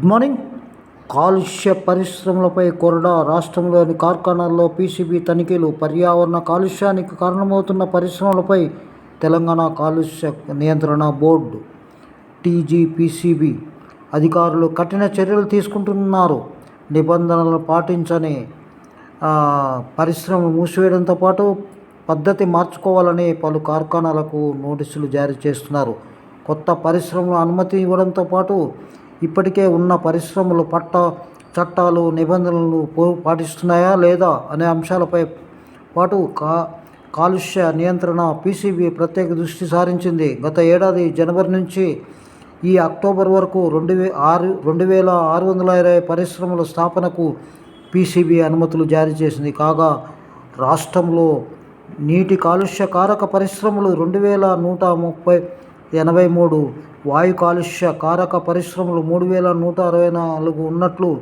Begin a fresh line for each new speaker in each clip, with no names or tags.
Good morning. కాలుష్య పరిశ్రమలపై కొరడా రాష్ట్రంలోని కార్ఖానాల్లో పీసీబీ తనిఖీలు పర్యావరణ కాలుష్యానికి కారణమవుతున్న పరిశ్రమలపై తెలంగాణ కాలుష్య నియంత్రణ బోర్డు టీజీపీసీబీ అధికారులు కఠిన చర్యలు తీసుకుంటున్నారు. నిబంధనలు పాటించని పరిశ్రమలు మూసివేయడంతో పాటు పద్ధతి మార్చుకోవాలని పలు కార్ఖానాలకు నోటీసులు జారీ చేస్తున్నారు. కొత్త పరిశ్రమలు అనుమతి ఇవ్వడంతో పాటు ఇప్పటికే ఉన్న పరిశ్రమలు పట్ట చట్టాలు నిబంధనలు పో- పాటిస్తున్నాయా లేదా అనే అంశాలపై పాటు కా కాలుష్య నియంత్రణ పీసీబీ ప్రత్యేక దృష్టి సారించింది. గత ఏడాది జనవరి నుంచి ఈ అక్టోబర్ వరకు రెండు వే ఆరు రెండు వేల ఆరు వందల ఇరవై పరిశ్రమల స్థాపనకు పీసీబీ అనుమతులు జారీ చేసింది. కాగా రాష్ట్రంలో నీటి కాలుష్య కారక పరిశ్రమలు రెండు వేల నూట ముప్పై ఎనభై మూడు వాయు కాలుష్య కారక పరిశ్రమలు మూడు వేల నూట అరవై నాలుగు ఉన్నట్లు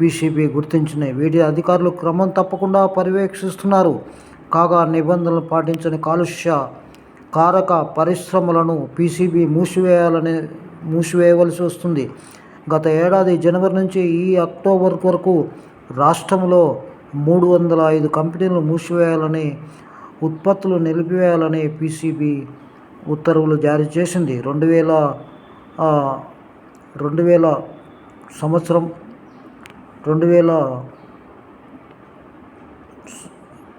పీసీబీ గుర్తించినాయి వీటి అధికారులు క్రమం తప్పకుండా పర్యవేక్షిస్తున్నారు. కాగా నిబంధనలు పాటించని కాలుష్య కారక పరిశ్రమలను పీసీబీ మూసివేయాలని మూసివేయవలసి వస్తుంది. గత ఏడాది జనవరి నుంచి ఈ అక్టోబర్ వరకు రాష్ట్రంలో మూడు వందల ఐదు కంపెనీలు మూసివేయాలని ఉత్పత్తులు నిలిపివేయాలని పీసీబీ ఉత్తర్వులు జారీ చేసింది. రెండు వేల రెండు వేల సంవత్సరం రెండు వేల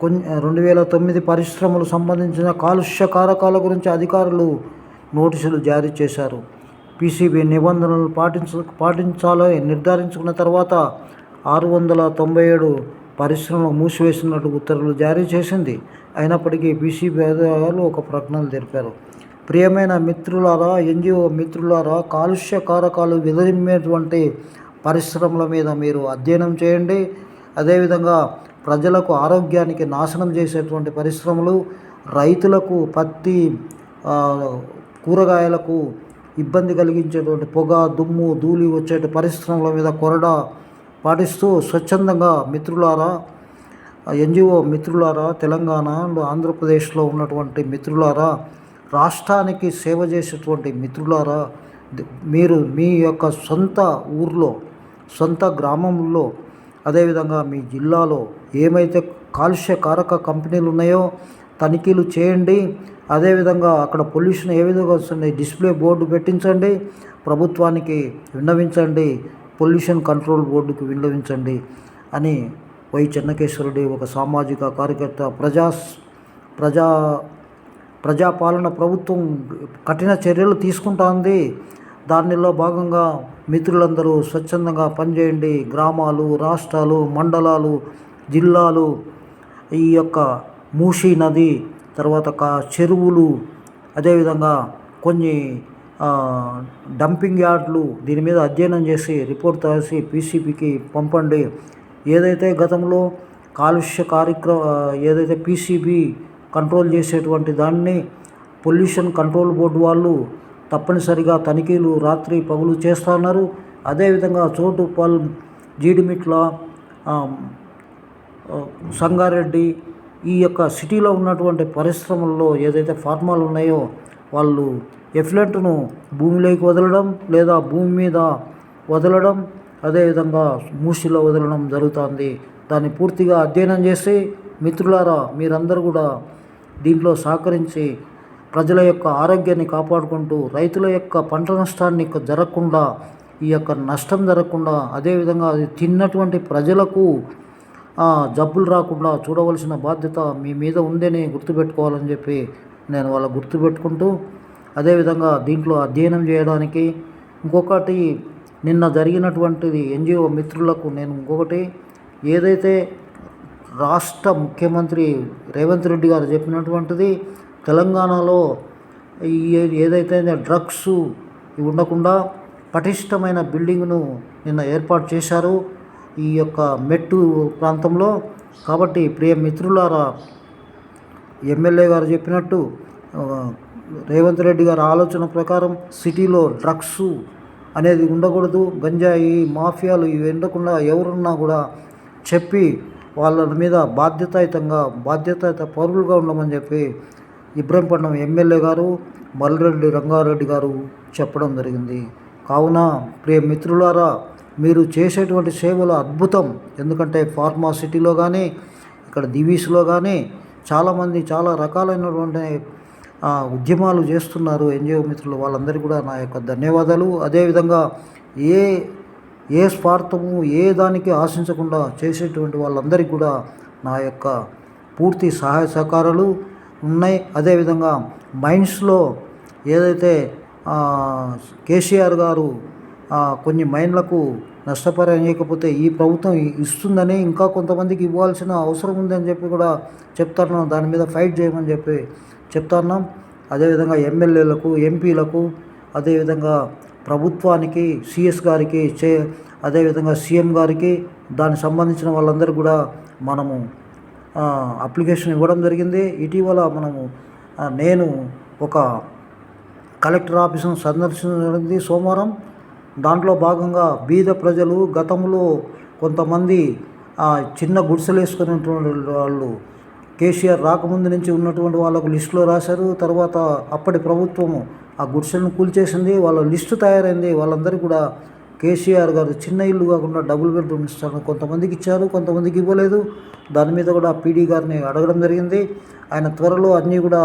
కొన్ని రెండు వేల తొమ్మిది పరిశ్రమలు సంబంధించిన కాలుష్య కారకాల గురించి అధికారులు నోటీసులు జారీ చేశారు. పీసీబీ నిబంధనలు పాటించ పాటించాలని నిర్ధారించుకున్న తర్వాత ఆరు వందల తొంభై ఏడు పరిశ్రమలు మూసివేసినట్టు ఉత్తర్వులు జారీ చేసింది. అయినప్పటికీ పీసీబీ అధికారులు ఒక ప్రకటనలు తెలిపారు. ప్రియమైన మిత్రులారా ఎన్జిఓ మిత్రులారా కాలుష్య కారకాలు విదిలిమ్మేటువంటి పరిశ్రమల మీద మీరు అధ్యయనం చేయండి. అదేవిధంగా ప్రజలకు ఆరోగ్యానికి నాశనం చేసేటువంటి పరిశ్రమలు రైతులకు పత్తి కూరగాయలకు ఇబ్బంది కలిగించేటువంటి పొగ దుమ్ము ధూళి వచ్చే పరిశ్రమల మీద కొరడా పాటిస్తూ స్వచ్ఛందంగా మిత్రులారా ఎన్జిఓ మిత్రులారా తెలంగాణ ఆంధ్రప్రదేశ్లో ఉన్నటువంటి మిత్రులారా రాష్ట్రానికి సేవ చేసేటువంటి మిత్రులారా మీరు మీ యొక్క సొంత ఊర్లో సొంత గ్రామంలో అదేవిధంగా మీ జిల్లాలో ఏమైతే కాలుష్య కారక కంపెనీలు ఉన్నాయో తనిఖీలు చేయండి. అదేవిధంగా అక్కడ పొల్యూషన్ ఏ విధంగా వస్తుంది డిస్ప్లే బోర్డు పెట్టించండి. ప్రభుత్వానికి విన్నవించండి. పొల్యూషన్ కంట్రోల్ బోర్డుకు విన్నవించండి అని వై చెన్నకేశ్వరుడి ఒక సామాజిక కార్యకర్త ప్రజా ప్రజా ప్రజాపాలన ప్రభుత్వం కఠిన చర్యలు తీసుకుంటోంది. దానిలో భాగంగా మిత్రులందరూ స్వచ్ఛందంగా పనిచేయండి. గ్రామాలు రాష్ట్రాలు మండలాలు జిల్లాలు ఈ యొక్క మూషి నది తర్వాత కా చెరువులు అదేవిధంగా కొన్ని డంపింగ్ యార్డ్లు దీని మీద అధ్యయనం చేసి రిపోర్ట్ రాసి పీసీపీకి పంపండి. ఏదైతే గతంలో కాలుష్య కార్యక్రమ ఏదైతే పీసీబీ కంట్రోల్ చేసేటువంటి దాన్ని పొల్యూషన్ కంట్రోల్ బోర్డు వాళ్ళు తప్పనిసరిగా తనిఖీలు రాత్రి పగులు చేస్తున్నారు. అదేవిధంగా చోటు పల్ జీడిమిట్ల సంగారెడ్డి ఈ యొక్క సిటీలో ఉన్నటువంటి పరిశ్రమల్లో ఏదైతే ఫార్మాలు ఉన్నాయో వాళ్ళు ఎఫ్లెంట్ను భూమిలోకి వదలడం లేదా భూమి మీద వదలడం అదేవిధంగా మూసిలో వదలడం జరుగుతుంది. దాన్ని పూర్తిగా అధ్యయనం చేసి మిత్రులారా మీరందరూ కూడా దీంట్లో సహకరించి ప్రజల యొక్క ఆరోగ్యాన్ని కాపాడుకుంటూ రైతుల యొక్క పంట నష్టాన్ని జరగకుండా ఈ యొక్క నష్టం జరగకుండా అదేవిధంగా అది తిన్నటువంటి ప్రజలకు జబ్బులు రాకుండా చూడవలసిన బాధ్యత మీ మీద ఉందని గుర్తుపెట్టుకోవాలని చెప్పి నేను వాళ్ళ గుర్తుపెట్టుకుంటూ అదేవిధంగా దీంట్లో అధ్యయనం చేయడానికి ఇంకొకటి నిన్న జరిగినటువంటిది ఎన్జిఓ మిత్రులకు నేను ఇంకొకటి ఏదైతే రాష్ట్ర ముఖ్యమంత్రి రేవంత్ రెడ్డి గారు చెప్పినటువంటిది తెలంగాణలో ఈ ఏదైతే డ్రగ్స్ ఇవి ఉండకుండా పటిష్టమైన బిల్డింగ్ను నిన్న ఏర్పాటు చేశారు ఈ యొక్క మెట్టు ప్రాంతంలో. కాబట్టి ప్రియ మిత్రులారా ఎమ్మెల్యే గారు చెప్పినట్టు రేవంత్ రెడ్డి గారి ఆలోచన ప్రకారం సిటీలో డ్రగ్స్ అనేది ఉండకూడదు గంజాయి మాఫియాలు ఇవి ఉండకుండా ఎవరున్నా కూడా చెప్పి వాళ్ళ మీద బాధ్యతాయుతంగా బాధ్యతాయుత పౌరులుగా ఉండమని చెప్పి ఇబ్రహీంపట్నం ఎమ్మెల్యే గారు మల్రెడ్డి రంగారెడ్డి గారు చెప్పడం జరిగింది. కావున ప్రియ మిత్రులారా మీరు చేసేటువంటి సేవలు అద్భుతం. ఎందుకంటే ఫార్మాసిటీలో కానీ ఇక్కడ దివీస్లో కానీ చాలామంది చాలా రకాలైనటువంటి ఉద్యమాలు చేస్తున్నారు ఎన్జిఓ మిత్రులు. వాళ్ళందరికీ కూడా నా యొక్క ధన్యవాదాలు. అదేవిధంగా ఏ ఏ స్వార్థము ఏ దానికి ఆశించకుండా చేసేటువంటి వాళ్ళందరికీ కూడా నా యొక్క పూర్తి సహాయ సహకారాలు ఉన్నాయి. అదేవిధంగా మైన్స్లో ఏదైతే కేసీఆర్ గారు కొన్ని మైన్లకు నష్టపరిహారం ఈ ప్రభుత్వం ఇస్తుందని ఇంకా కొంతమందికి ఇవ్వాల్సిన అవసరం ఉందని చెప్పి కూడా చెప్తాను. దాని మీద ఫైట్ చేయమని చెప్పి చెప్తాను. అదేవిధంగా ఎమ్మెల్యేలకు ఎంపీలకు అదేవిధంగా ప్రభుత్వానికి సిఎస్ గారికి చే అదేవిధంగా సీఎం గారికి దానికి సంబంధించిన వాళ్ళందరూ కూడా మనము అప్లికేషన్ ఇవ్వడం జరిగింది. ఇటీవల మనము నేను ఒక కలెక్టర్ ఆఫీసును సందర్శించింది సోమవారం. దాంట్లో భాగంగా బీద ప్రజలు గతంలో కొంతమంది చిన్న గుడిసెలు వేసుకునేటువంటి వాళ్ళు కేసీఆర్ రాకముందు నుంచి ఉన్నటువంటి వాళ్ళకు లిస్టులో రాశారు. తర్వాత అప్పటి ప్రభుత్వము ఆ గుడిసెలను కూల్చేసింది వాళ్ళ లిస్టు తయారైంది. వాళ్ళందరికీ కూడా కేసీఆర్ గారు చిన్న ఇల్లు కాకుండా డబుల్ బెడ్రూమ్ ఇస్తారు కొంతమందికి ఇచ్చారు కొంతమందికి ఇవ్వలేదు. దాని మీద కూడా పీడీ గారిని అడగడం జరిగింది. ఆయన త్వరలో అన్నీ కూడా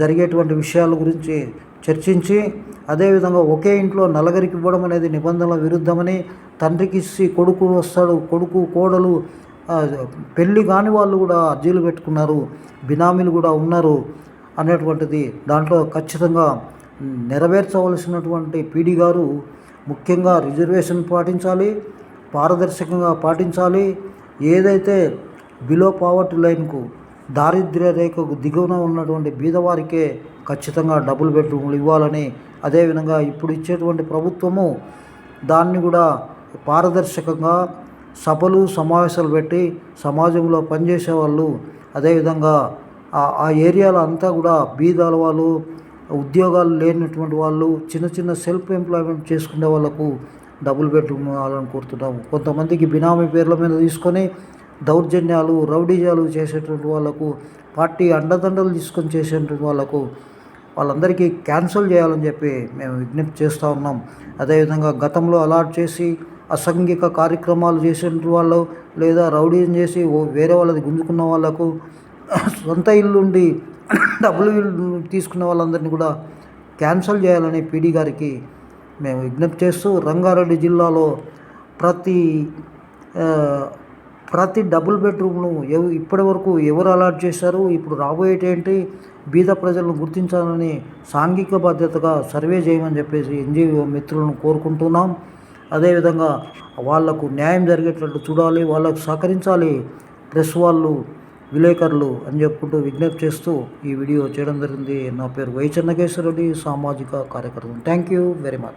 జరిగేటువంటి విషయాల గురించి చర్చించి అదేవిధంగా ఒకే ఇంట్లో నలగరికి ఇవ్వడం అనేది నిబంధనల విరుద్ధమని తండ్రికి ఇచ్చి కొడుకు వస్తాడు కొడుకు కోడలు పెళ్ళి కాని వాళ్ళు కూడా అర్జీలు పెట్టుకున్నారు బినామీలు కూడా ఉన్నారు అనేటువంటిది దాంట్లో ఖచ్చితంగా నెరవేర్చవలసినటువంటి పీడీ గారు ముఖ్యంగా రిజర్వేషన్ పాటించాలి పారదర్శకంగా పాటించాలి. ఏదైతే బిలో పావర్టీ లైన్కు దారిద్ర్య రేఖకు దిగువన ఉన్నటువంటి బీదవారికే ఖచ్చితంగా డబుల్ బెడ్రూమ్లు ఇవ్వాలని అదేవిధంగా ఇప్పుడు ఇచ్చేటువంటి ప్రభుత్వము దాన్ని కూడా పారదర్శకంగా సభలు సమావేశాలు పెట్టి సమాజంలో పనిచేసే వాళ్ళు అదేవిధంగా ఆ- ఆ ఏరియాలో అంతా కూడా బీదాల వాళ్ళు ఉద్యోగాలు లేనటువంటి వాళ్ళు చిన్న చిన్న సెల్ఫ్ ఎంప్లాయ్మెంట్ చేసుకునే వాళ్ళకు డబుల్ బెడ్రూమ్ ఇవ్వాలని కోరుతున్నాము. కొంతమందికి బినామీ పేర్ల మీద తీసుకొని దౌర్జన్యాలు రౌడీజాలు చేసేటువంటి వాళ్ళకు పార్టీ అండదండలు తీసుకొని చేసేటువంటి వాళ్ళకు వాళ్ళందరికీ క్యాన్సిల్ చేయాలని చెప్పి మేము విజ్ఞప్తి చేస్తూ ఉన్నాం. అదేవిధంగా గతంలో అలాట్ చేసి అసాంఘిక కార్యక్రమాలు చేసిన వాళ్ళు లేదా రౌడీజం చేసి వేరే వాళ్ళది గుంజుకున్న వాళ్ళకు సొంత ఇల్లుండి డబ్బులు తీసుకున్న వాళ్ళందరినీ కూడా క్యాన్సిల్ చేయాలని పీడీ గారికి మేము విజ్ఞప్తి చేస్తూ రంగారెడ్డి జిల్లాలో ప్రతి ప్రతి డబుల్ బెడ్రూమ్ను ఎవ ఇప్పటి వరకు ఎవరు అలాట్ చేశారు ఇప్పుడు రాబోయేటేంటి బీద ప్రజలను గుర్తించాలని సాంఘిక బాధ్యతగా సర్వే చేయమని చెప్పేసి ఎన్జిఓ మిత్రులను కోరుకుంటున్నాం. అదేవిధంగా వాళ్ళకు న్యాయం జరిగేటట్లు చూడాలి వాళ్ళకు సహకరించాలి ప్రెస్ వాళ్ళు విలేకరులు అని చెప్పుకుంటూ విజ్ఞప్తి చేస్తూ ఈ వీడియో చేయడం జరిగింది. నా పేరు వై చెన్నకేశ్వరరెడ్డి సామాజిక కార్యకర్త థ్యాంక్ యూ వెరీ మచ్